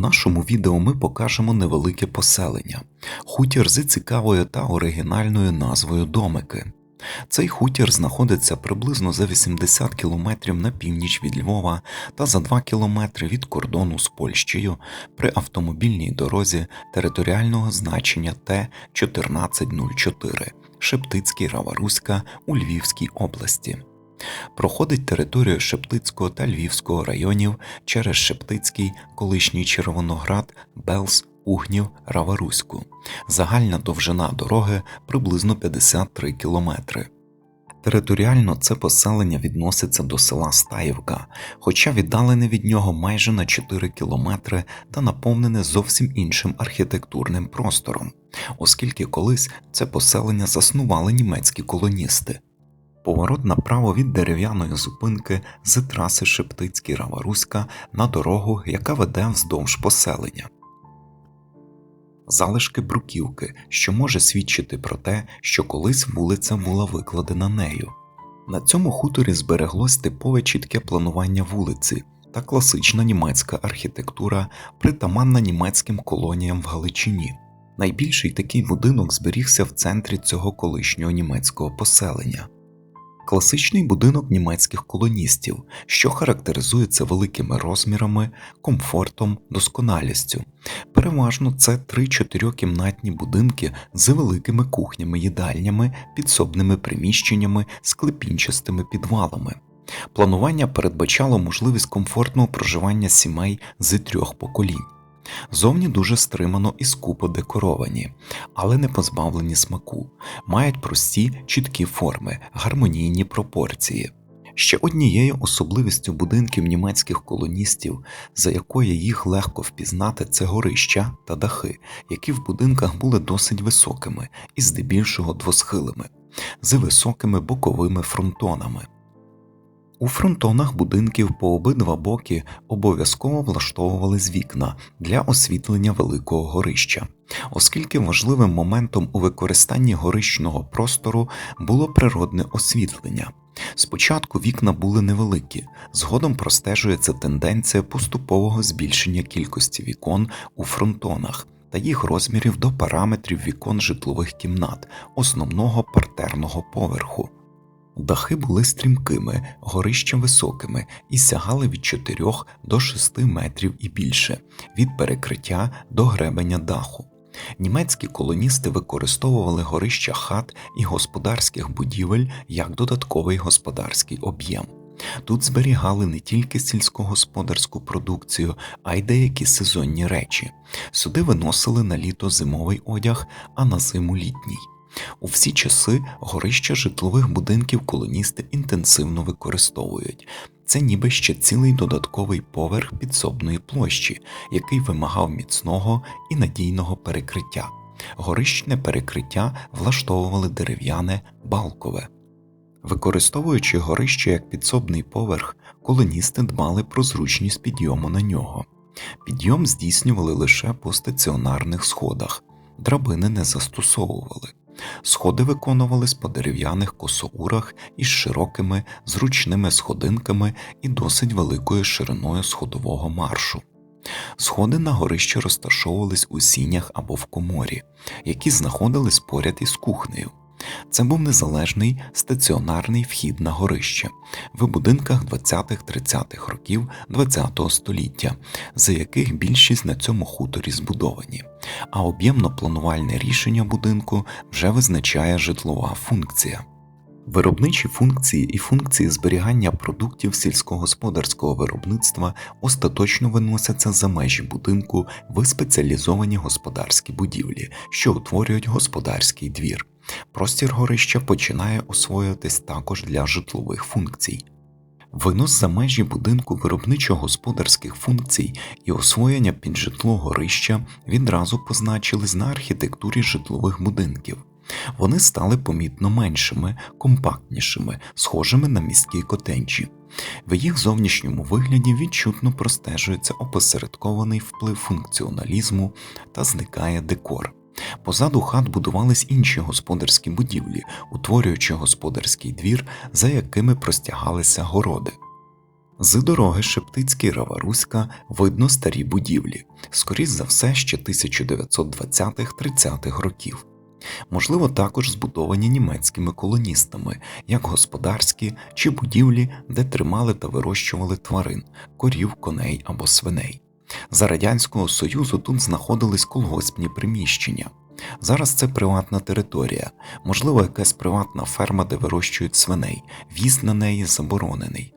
нашому відео ми покажемо невелике поселення, хутір з цікавою та оригінальною назвою Домики. Цей хутір знаходиться приблизно за 80 кілометрів на північ від Львова та за 2 кілометри від кордону з Польщею при автомобільній дорозі територіального значення Т-1404 Шептицький Раваруська у Львівській області. Проходить територію Шептицького та Львівського районів через Шептицький, колишній Червоноград, Белс, Угнів, Раваруську. Загальна довжина дороги приблизно 53 кілометри. Територіально це поселення відноситься до села Стаївка, хоча віддалене від нього майже на 4 кілометри та наповнене зовсім іншим архітектурним простором, оскільки колись це поселення заснували німецькі колоністи. Поворот направо від дерев'яної зупинки з траси Шептицький Раваруська на дорогу, яка веде вздовж поселення. Залишки бруківки, що може свідчити про те, що колись вулиця була викладена нею. На цьому хуторі збереглось типове чітке планування вулиці та класична німецька архітектура, притаманна німецьким колоніям в Галичині. Найбільший такий будинок зберігся в центрі цього колишнього німецького поселення класичний будинок німецьких колоністів, що характеризується великими розмірами, комфортом, досконалістю. Переважно це три чотирьохкімнатні будинки з великими кухнями, їдальнями, підсобними приміщеннями, склепінчастими підвалами. Планування передбачало можливість комфортного проживання сімей з трьох поколінь. Зовні дуже стримано і скупо декоровані, але не позбавлені смаку, мають прості чіткі форми, гармонійні пропорції. Ще однією особливістю будинків німецьких колоністів, за якою їх легко впізнати, це горища та дахи, які в будинках були досить високими і здебільшого двосхилими, з високими боковими фронтонами. У фронтонах будинків по обидва боки обов'язково влаштовувались вікна для освітлення великого горища, оскільки важливим моментом у використанні горищного простору було природне освітлення. Спочатку вікна були невеликі, згодом простежується тенденція поступового збільшення кількості вікон у фронтонах та їх розмірів до параметрів вікон житлових кімнат, основного партерного поверху. Дахи були стрімкими, горища високими і сягали від 4 до 6 метрів і більше, від перекриття до гребеня даху. Німецькі колоністи використовували горища хат і господарських будівель як додатковий господарський об'єм. Тут зберігали не тільки сільськогосподарську продукцію, а й деякі сезонні речі. Сюди виносили на літо зимовий одяг, а на зиму літній. У всі часи горища житлових будинків колоністи інтенсивно використовують. Це ніби ще цілий додатковий поверх підсобної площі, який вимагав міцного і надійного перекриття. Горищне перекриття влаштовували дерев'яне балкове. Використовуючи горище як підсобний поверх, колоністи дбали про зручність підйому на нього. Підйом здійснювали лише по стаціонарних сходах, драбини не застосовували. Сходи виконувались по дерев'яних косоурах із широкими, зручними сходинками і досить великою шириною сходового маршу. Сходи на горище розташовувались у сінях або в коморі, які знаходились поряд із кухнею. Це був незалежний стаціонарний вхід на горище в будинках 20-30-х років ХХ століття, за яких більшість на цьому хуторі збудовані, а об'ємно-планувальне рішення будинку вже визначає житлова функція. Виробничі функції і функції зберігання продуктів сільськогосподарського виробництва остаточно виносяться за межі будинку в спеціалізовані господарські будівлі, що утворюють господарський двір. Простір горища починає освоюватись також для житлових функцій. Винос за межі будинку виробничо-господарських функцій і освоєння під житло горища відразу позначились на архітектурі житлових будинків. Вони стали помітно меншими, компактнішими, схожими на міські котенджі. В їх зовнішньому вигляді відчутно простежується опосередкований вплив функціоналізму та зникає декор. Позаду хат будувались інші господарські будівлі, утворюючи господарський двір, за якими простягалися городи. З дороги Шептицький Раваруська видно старі будівлі, скоріш за все ще 1920-30-х років. Можливо, також збудовані німецькими колоністами, як господарські чи будівлі, де тримали та вирощували тварин, корів, коней або свиней. За Радянського Союзу тут знаходились колгоспні приміщення. Зараз це приватна територія, можливо, якась приватна ферма, де вирощують свиней, в'їзд на неї заборонений.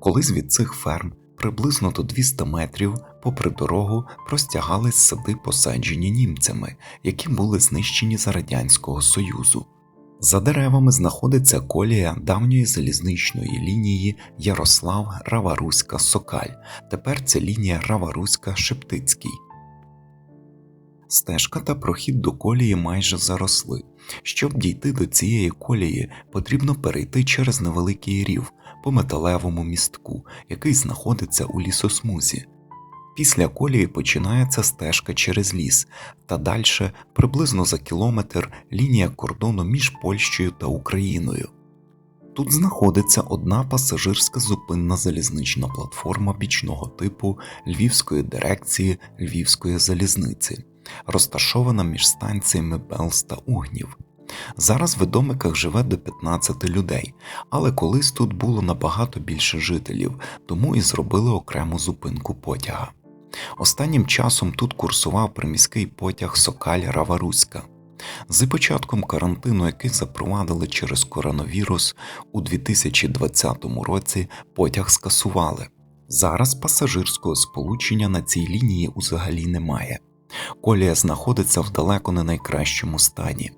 Колись від цих ферм приблизно до 200 метрів попри дорогу простягались сади, посаджені німцями, які були знищені за Радянського Союзу. За деревами знаходиться колія давньої залізничної лінії Ярослав Раваруська Сокаль. Тепер це лінія Раваруська Шептицький. Стежка та прохід до колії майже заросли. Щоб дійти до цієї колії, потрібно перейти через невеликий рів по металевому містку, який знаходиться у лісосмузі. Після колії починається стежка через ліс, та далі приблизно за кілометр лінія кордону між Польщею та Україною. Тут знаходиться одна пасажирська зупинна залізнична платформа бічного типу Львівської дирекції Львівської залізниці, розташована між станціями Белс та Угнів. Зараз в Відомиках живе до 15 людей, але колись тут було набагато більше жителів, тому і зробили окрему зупинку потяга. Останнім часом тут курсував приміський потяг Сокаль Раваруська. З початком карантину, який запровадили через коронавірус, у 2020 році потяг скасували. Зараз пасажирського сполучення на цій лінії взагалі немає. Колія знаходиться в далеко не найкращому стані.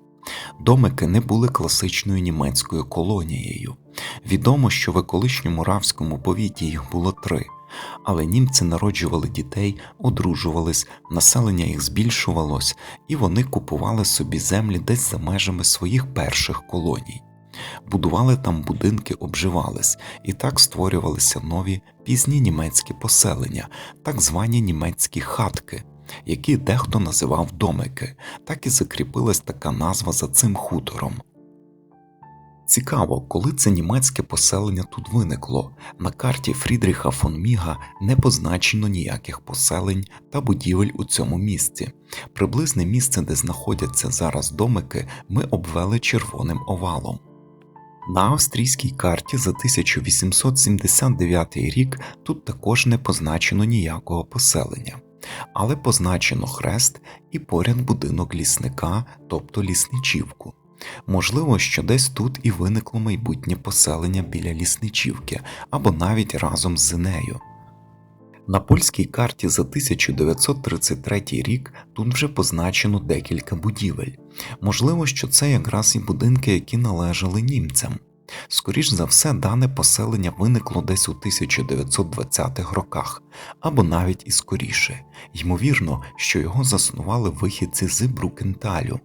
Домики не були класичною німецькою колонією. Відомо, що в колишньому равському повіті їх було три, але німці народжували дітей, одружувались, населення їх збільшувалось, і вони купували собі землі десь за межами своїх перших колоній. Будували там будинки, обживались, і так створювалися нові пізні німецькі поселення, так звані німецькі хатки, які дехто називав домики, так і закріпилась така назва за цим хутором. Цікаво, коли це німецьке поселення тут виникло. На карті Фрідріха фон Міга не позначено ніяких поселень та будівель у цьому місці. Приблизне місце, де знаходяться зараз домики, ми обвели червоним овалом. На австрійській карті за 1879 рік тут також не позначено ніякого поселення, але позначено хрест і поряд будинок лісника, тобто лісничівку. Можливо, що десь тут і виникло майбутнє поселення біля лісничівки або навіть разом з нею. На польській карті за 1933 рік тут вже позначено декілька будівель. Можливо, що це якраз і будинки, які належали німцям. Скоріш за все, дане поселення виникло десь у 1920-х роках, або навіть і скоріше, ймовірно, що його заснували вихідці з Брукенталю.